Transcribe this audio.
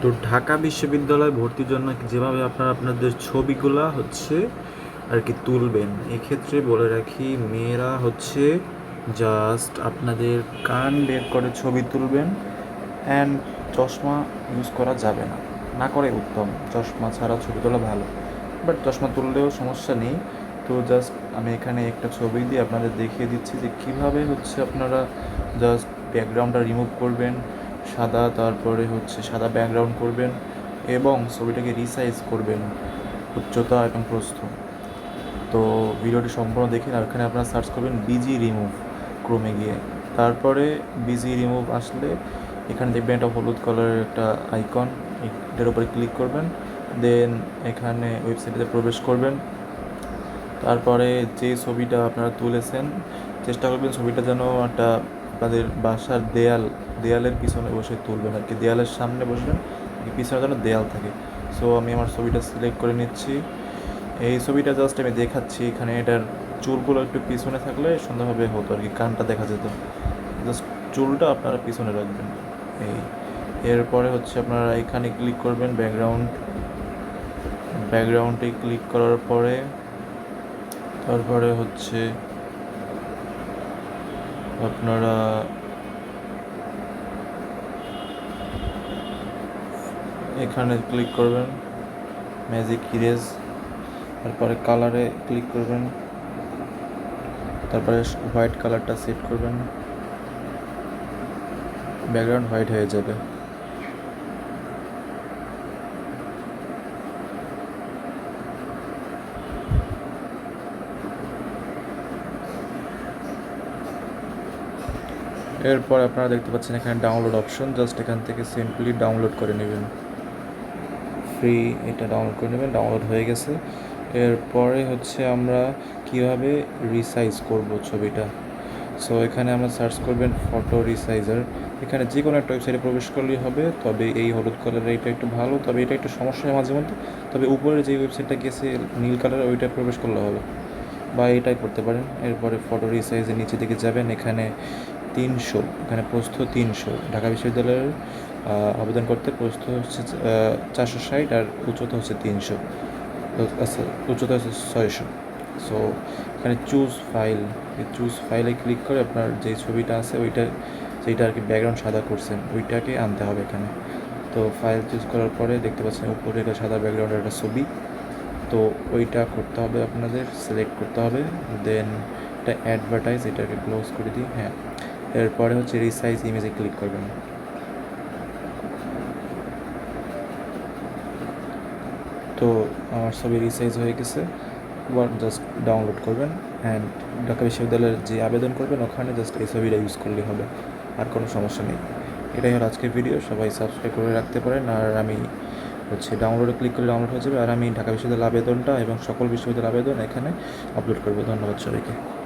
তো ঢাকা বিশ্ববিদ্যালয় ভর্তির জন্য যেভাবে আপনারা আপনাদের ছবিগুলা হচ্ছে আর কি তুলবেন, এক্ষেত্রে বলে রাখি মেয়েরা হচ্ছে জাস্ট আপনাদের কান বের করে ছবি তুলবেন অ্যান্ড চশমা ইউজ করা যাবে না। না করে উত্তম, চশমা ছাড়া ছবি তোলা ভালো বাট চশমা তুললেও সমস্যা নেই। তো জাস্ট আমি এখানে একটা ছবি দিয়ে আপনাদের দেখিয়ে দিচ্ছি যে কীভাবে হচ্ছে আপনারা জাস্ট ব্যাকগ্রাউন্ডটা রিমুভ করবেন। সাদা, তারপরে হচ্ছে সাদা ব্যাকগ্রাউন্ড করবেন এবং ছবিটাকে রিসাইজ করবেন উচ্চতা এবং প্রস্থ। তো ভিডিওটি সম্পূর্ণ দেখেন আর এখানে আপনারা সার্চ করবেন বিজি রিমুভ ক্রোমে গিয়ে। তারপরে বিজি রিমুভ আসলে এখানে দেখবেন একটা হলুদ কালারের একটা আইকন এটার উপরে ক্লিক করবেন দেন এখানে ওয়েবসাইটে প্রবেশ করবেন। তারপরে যে ছবিটা আপনারা তুলেছেন, চেষ্টা করবেন ছবিটা যেন একটা আপনাদের বাসার দেয়াল, দেয়ালের পিছনে বসে তুলবেন আর কি। দেয়ালের সামনে বসবেন পিছনে যেন দেয়াল থাকে। সো আমি আমার ছবিটা সিলেক্ট করে নিচ্ছি। এই ছবিটা জাস্ট আমি দেখাচ্ছি এখানে। এটার চুলগুলো একটু পিছনে থাকলে সুন্দরভাবে হতো আর কি, কানটা দেখা যেত। জাস্ট চুলটা আপনারা পিছনে রাখবেন। এই। এরপরে হচ্ছে আপনারা এখানে ক্লিক করবেন ব্যাকগ্রাউন্ড ব্যাকগ্রাউন্ডে ক্লিক করার পরে, তারপরে হচ্ছে আপনারা এখানে ক্লিক করবেন ম্যাজিক ইরেজ তারপরে কালারে ক্লিক করবেন, তারপরে হোয়াইট কালারটা সেট করবেন ব্যাকগ্রাউন্ড হোয়াইট হয়ে যাবে। এরপর আপনারা দেখতে পাচ্ছেন এখানে ডাউনলোড অপশন জাস্ট এখান থেকে সিম্পলি ডাউনলোড করে নেবেন। ফ্রি এটা ডাউনলোড করে নেবেন ডাউনলোড হয়ে গেছে। এরপরে হচ্ছে আমরা কীভাবে রিসাইজ করব ছবিটা। সো এখানে আমরা সার্চ করবেন ফটো রিসাইজার এখানে যে কোনো একটা ওয়েবসাইটে প্রবেশ করলেই হবে, তবে এই হলুদ কালারের এটা একটু ভালো, তবে এটা একটু সমস্যা হয় মাঝে মধ্যে। তবে উপরে যে ওয়েবসাইটটা গেছে, নীল কালার ওইটা প্রবেশ করলে হবে। বা এটাই করতে পারেন। এরপরে ফটো রিসাইজের নিচে দিকে যাবেন, এখানে তিনশো এখানে প্রস্থ তিনশো। ঢাকা বিশ্ববিদ্যালয়ের আবেদন করতে প্রস্থ হচ্ছে চারশো ষাট আর উচ্চতা হচ্ছে তিনশো। আচ্ছা উচ্চতা হচ্ছে ছয়শো। সো এখানে চুজ ফাইল এই চুজ ফাইলে ক্লিক করে আপনার যে ছবিটা আছে, ওইটা, যেটা আর কি ব্যাকগ্রাউন্ড সাদা করছেন, ওইটাকে আনতে হবে এখানে। তো ফাইল চুজ করার পরে দেখতে পাচ্ছেন উপরে একটা সাদা ব্যাকগ্রাউন্ডের একটা ছবি। তো ওইটা করতে হবে আপনাদের সিলেক্ট করতে হবে দেন এটা অ্যাডভার্টাইজ এটাকে ক্লোজ করে দিই হ্যাঁ। এরপরে হচ্ছে রিসাইজ ইমেজে ক্লিক করবেন। তো আমার ছবি রিসাইজ হয়ে গেছে। জাস্ট ডাউনলোড করবেন অ্যান্ড ঢাকা বিশ্ববিদ্যালয়ের যে আবেদন করবেন, ওখানে জাস্ট এই ছবিটা ইউজ করলেই হবে, আর কোনো সমস্যা নেই। এটাই হলো আজকের ভিডিও সবাই সাবস্ক্রাইব করে রাখতে পারেন, আর আমি হচ্ছে ডাউনলোডে ক্লিক করলে ডাউনলোড হয়ে যাবে, আর আমি ঢাকা বিশ্ববিদ্যালয়ের আবেদনটা এবং সকল বিশ্ববিদ্যালয়ের আবেদন এখানে আপলোড করব। ধন্যবাদ সবাইকে।